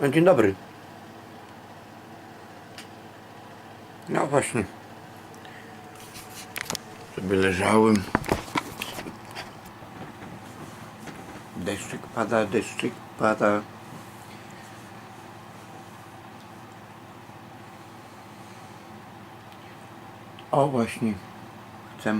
No, Dzień dobry. No właśnie. Sobie leżałem. Deszczyk pada, deszczyk pada. O właśnie. Chcę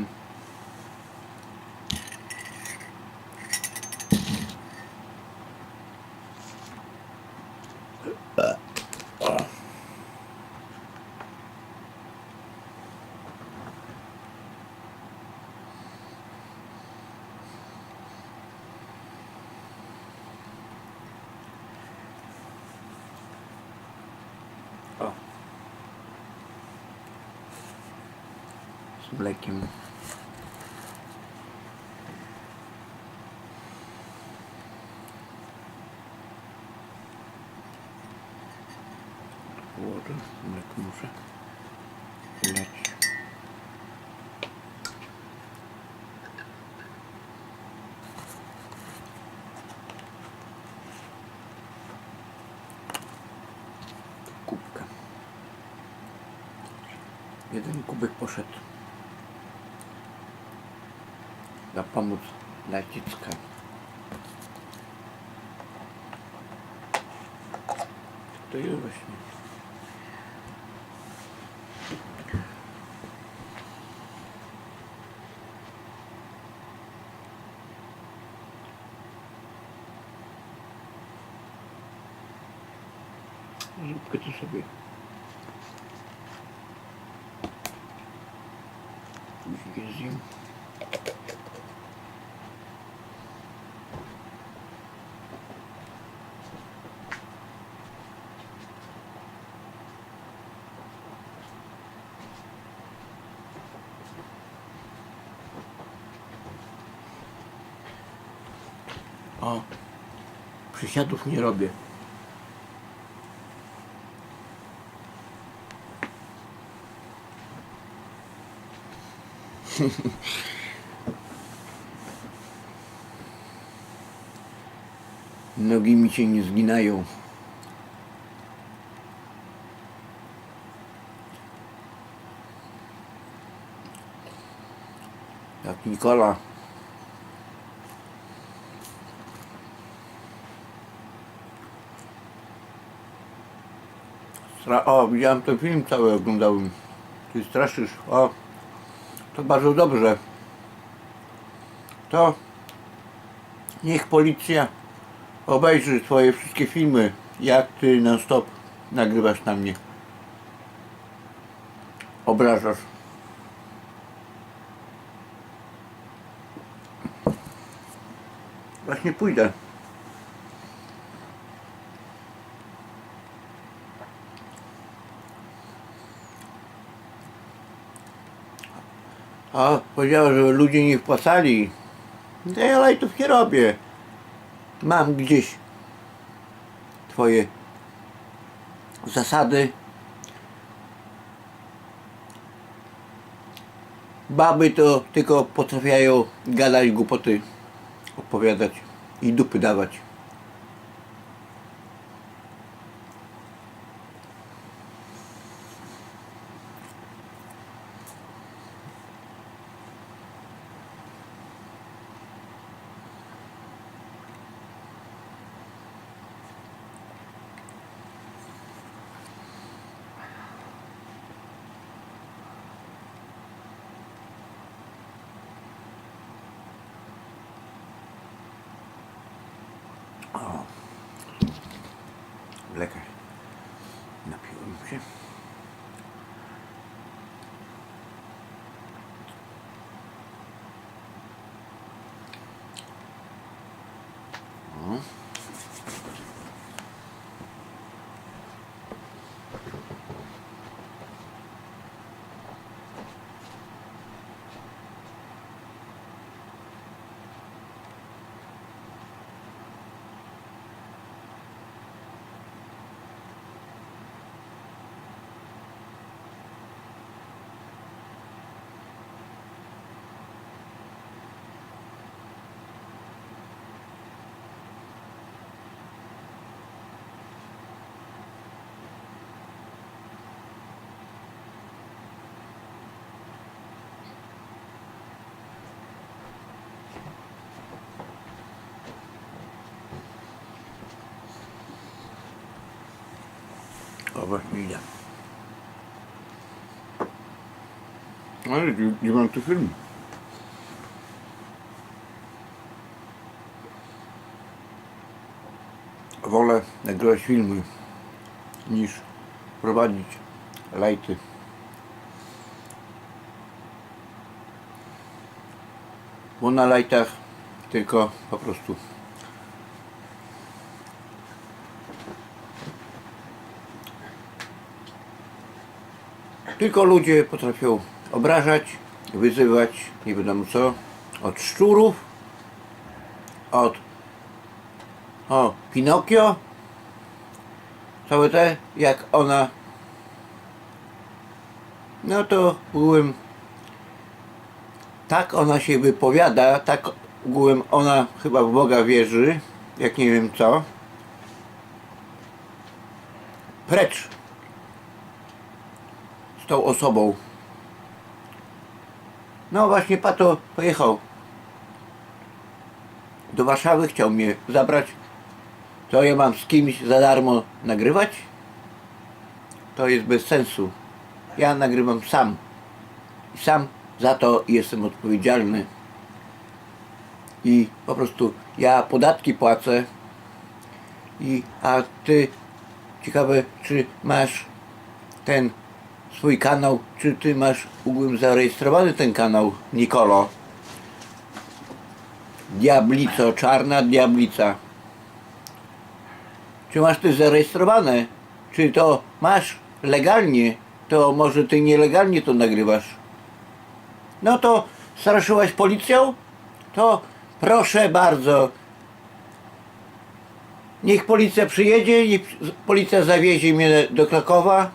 Z mlekiem. Wodę, mleko muszę leć. Kubka. Jeden kubek poszedł na pomoc dla dziecka. To jest właśnie. Zupkę to sobie później zjem. O, przysiadów nie robię. Nogi mi się nie zginają. Jak Nikola. Stra- o, widziałem ten film cały, oglądałem. Ty straszysz. O, to bardzo dobrze. To niech policja obejrzy twoje wszystkie filmy, jak ty non stop nagrywasz na mnie. Obrażasz. Właśnie pójdę. A powiedziała, że ludzie nie wpłacali. No ja lajtów nie robię. Mam gdzieś twoje zasady. Baby to tylko potrafiają gadać głupoty, opowiadać i dupy dawać. O. Mleka. Napiłem się. O, właśnie idę. Ale gdzie, gdzie mam tu film? Wolę nagrywać filmy niż prowadzić lajty. Bo na lajtach tylko po prostu Tylko ludzie potrafią obrażać, wyzywać, nie wiadomo co, od szczurów, od o, Pinokio, całe te, jak ona, no to byłem, tak ona się wypowiada, tak byłem, ona chyba w Boga wierzy, jak nie wiem co, precz tą osobą. No właśnie Pato pojechał do Warszawy, chciał mnie zabrać. To ja mam z kimś za darmo nagrywać? To jest bez sensu. Ja nagrywam sam. I sam za to jestem odpowiedzialny. I po prostu ja podatki płacę. I a ty ciekawe czy masz ten swój kanał, czy ty masz ogółem zarejestrowany ten kanał Nikolo? Diablico, czarna diablica. Czy masz ty zarejestrowane? Czy to masz legalnie? To może ty nielegalnie to nagrywasz? No to straszyłaś policją? To proszę bardzo. Niech policja przyjedzie, niech policja zawiezie mnie do Krakowa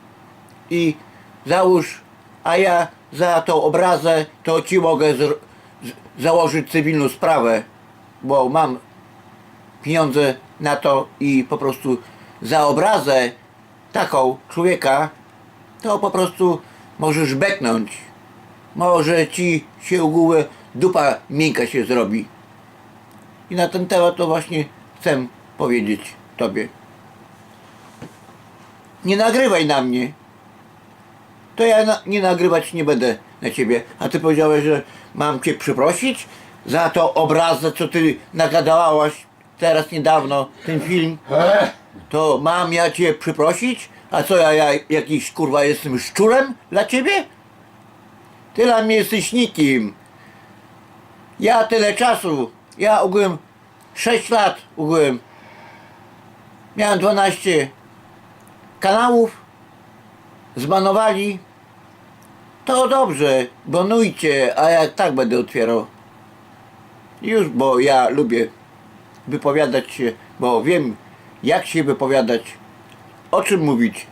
i załóż, a ja za tą obrazę to ci mogę założyć cywilną sprawę, bo mam pieniądze na to i po prostu za obrazę taką człowieka to po prostu możesz beknąć. Może ci się ogóle dupa miękka się zrobi. I na ten temat to właśnie chcę powiedzieć tobie. Nie nagrywaj na mnie to ja na, nie nagrywać nie będę na ciebie. A ty powiedziałeś, że mam cię przeprosić za to obrazę, co ty nagadałaś teraz niedawno, ten film. To mam ja cię przeprosić? A co ja, ja jakiś kurwa jestem szczurem dla ciebie? Ty dla mnie jesteś nikim. Ja tyle czasu, ja ogółem 6 lat ogółem. Miałem 12 kanałów, zbanowali, to dobrze, bonujcie, a jak tak będę otwierał. Już, bo ja lubię wypowiadać się, bo wiem jak się wypowiadać, o czym mówić.